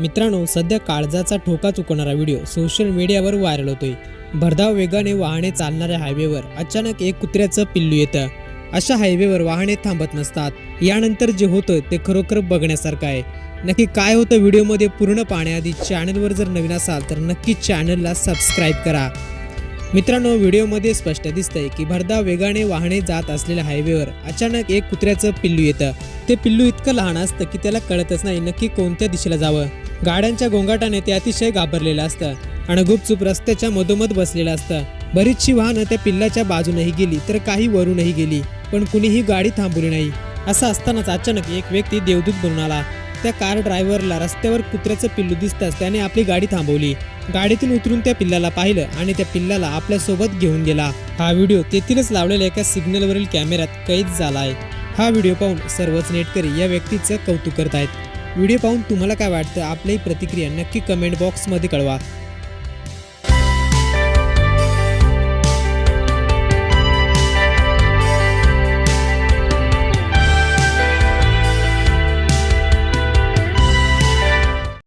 मित्रांनो सध्या काळजाचा ठोका चुकणारा व्हिडिओ सोशल मीडियावर व्हायरल होतोय. भरधाव वेगाने वाहने चालणाऱ्या हायवेवर अचानक एक कुत्र्याचं पिल्लू येतं. अशा हायवेवर वाहने थांबत नसतात. यानंतर जे होतं ते खरोखर बघण्यासारखं आहे. नक्की काय होतं व्हिडिओमध्ये पूर्ण पाहण्याआधी चॅनलवर जर नवीन असाल तर नक्की चॅनलला सबस्क्राईब करा. मित्रांनो व्हिडिओमध्ये स्पष्ट दिसतंय की भरधाव वेगाने वाहने जात असलेल्या हायवेवर अचानक एक कुत्र्याचं पिल्लू येतं. ते पिल्लू इतकं लहान असतं की त्याला कळतच नाही नक्की कोणत्या दिशेला जावं. गाड्यांच्या गोंगाटाने ते अतिशय घाबरलेलं असतं आणि गुपचूप रस्त्याच्या मधोमध बसलेलं असतं. बरीचशी वाहनं त्या पिल्लाच्या बाजूनही गेली तर काही वरूनही गेली पण कुणीही गाडी थांबवली नाही. असं असतानाच अचानक एक व्यक्ती देवदूत बनून आला. त्या कार ड्रायव्हरला रस्त्यावर कुत्र्याचं पिल्लू दिसताच त्याने आपली गाडी थांबवली. गाडीतून उतरून त्या पिल्लाला पाहिलं आणि त्या पिल्लाला आपल्यासोबत घेऊन गेला. हा व्हिडिओ तेथीलच लावलेल्या एका सिग्नलवरील कॅमेऱ्यात कैद झाला आहे हा व्हिडिओ पाहून सर्वच नेटकरी या व्यक्तीचं कौतुक करत आहेत व्हिडिओ पाहून तुम्हाला काय वाटतं? आपली प्रतिक्रिया नक्की कमेंट बॉक्समध्ये कळवा.